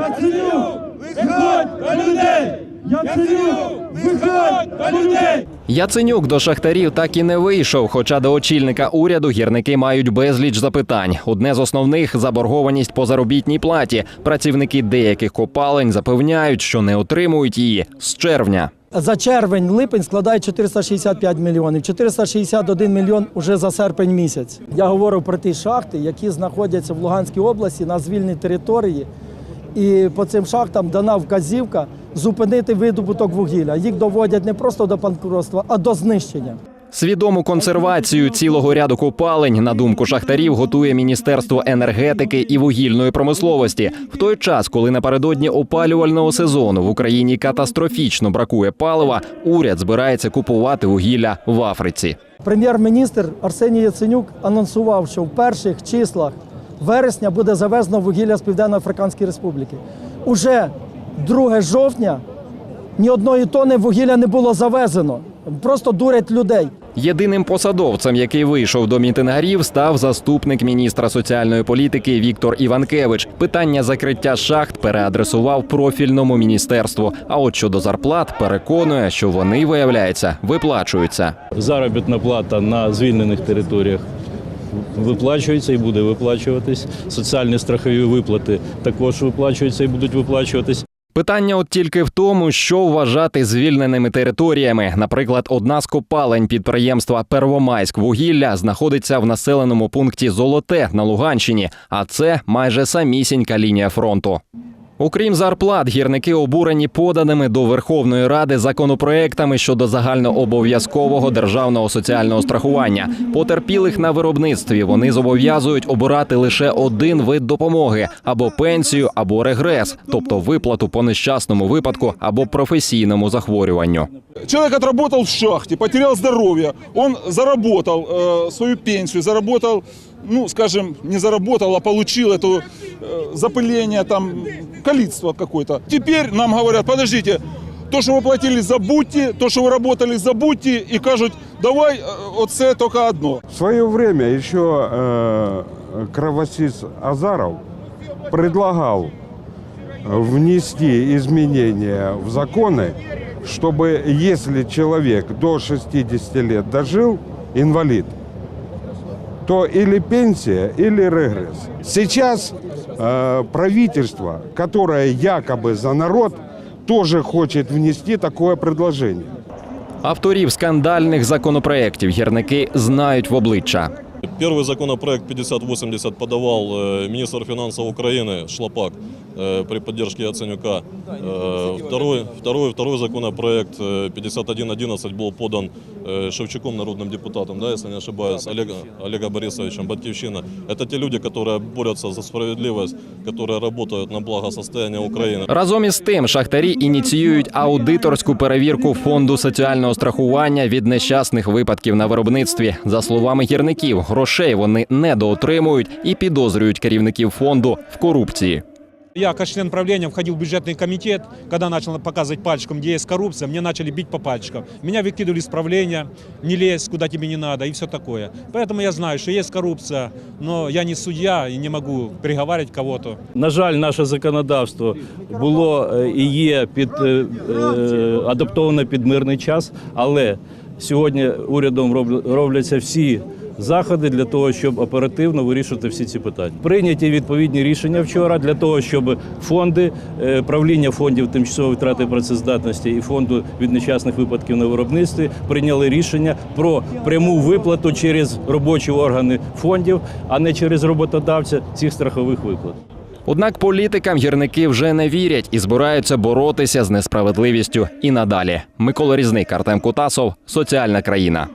Яценюк, виходь до людей! Яценюк, виходь до людей! Яценюк до шахтарів так і не вийшов. Хоча до очільника уряду гірники мають безліч запитань. Одне з основних заборгованість по заробітній платі. Працівники деяких копалень запевняють, що не отримують її з червня. За червень-липень складає 465 мільйонів. 461 мільйон уже за серпень місяць. Я говорив про ті шахти, які знаходяться в Луганській області на звільній території. І по цим шахтам дана вказівка зупинити видобуток вугілля. Їх доводять не просто до банкротства, а до знищення. Свідому консервацію цілого ряду копалень, на думку шахтарів, готує Міністерство енергетики і вугільної промисловості в той час, коли напередодні опалювального сезону в Україні катастрофічно бракує палива. Уряд збирається купувати вугілля в Африці. Прем'єр-міністр Арсеній Яценюк анонсував, що в перших числах вересня буде завезено вугілля з Південно-Африканської Республіки. Уже 2 жовтня ні одної тони вугілля не було завезено. Просто дурять людей. Єдиним посадовцем, який вийшов до мітингарів, став заступник міністра соціальної політики Віктор Іванкевич. Питання закриття шахт переадресував профільному міністерству. А от щодо зарплат, переконує, що вони виявляється виплачуються. Заробітна плата на звільнених територіях виплачується і буде виплачуватись. Соціальні страхові виплати також виплачуються і будуть виплачуватись. Питання от тільки в тому, що вважати звільненими територіями. Наприклад, одна з копалень підприємства Первомайськ вугілля знаходиться в населеному пункті Золоте на Луганщині, а це майже самісінька лінія фронту. Окрім зарплат, гірники обурені поданими до Верховної Ради законопроектами щодо загальнообов'язкового державного соціального страхування. Потерпілих на виробництві вони зобов'язують обирати лише один вид допомоги або пенсію, або регрес, тобто виплату по нещасному випадку або професійному захворюванну. Человек отработал в шахте, потерял здоровье, он заработал э, свою пенсию, заработал, ну, скажем, не заработал, а получил это э, запыление, там, калицтво какое-то. Теперь нам говорят, подождите, то, что вы платили, забудьте, то, что вы работали, забудьте, и кажут, давай э, вот це только одно. В свое время еще э, кровосис Азаров предлагал внести изменения в законы, чтобы если человек до 60 лет дожил, инвалид, то или пенсия, или регресс. Сейчас э, правительство, которое якобы за народ, тоже хочет внести такое предложение. Авторів скандальних законопроєктів гірники знають в обличчя. Первый законопроект 5080 подавал э, министр финансов Украины Шлопак э, при поддержке Яценюка. Э, Второй, второй, второй законопроект э, 5111 был подан э, Шевчуком, народным депутатом, да, если не ошибаюсь, Олега, Олега Борисовичем, Батьковщина. Это те люди, которые борются за справедливость, которые работают на благо состояния Украины. Разом із тим, шахтарі ініціюють аудиторську перевірку фонду соціального страхування від нещасних випадків на виробництві. За словами гірників, грошей вони недоотримують і підозрюють керівників фонду в корупції. Я, как член правления, входил в бюджетный комитет. Когда начал показывать пальчиком, где есть коррупция, мне начали бить по пальчикам. Меня выкидывали из правления, не лезь, куда тебе не надо и все такое. Поэтому я знаю, что есть коррупция, но я не судья и не могу приговаривать кого-то. На жаль, наше законодавство було е, і є під е, е, адаптоване під мирний час, але сьогодні урядом роб- робляться всі. Заходи для того, щоб оперативно вирішувати всі ці питання. Прийняті відповідні рішення вчора для того, щоб фонди, е, правління фондів тимчасової втрати працездатності і фонду від нещасних випадків на виробництві прийняли рішення про пряму виплату через робочі органи фондів, а не через роботодавця цих страхових виплат. Однак політикам гірники вже не вірять і збираються боротися з несправедливістю і надалі. Микола Різник, Артем Кутасов, соціальна країна.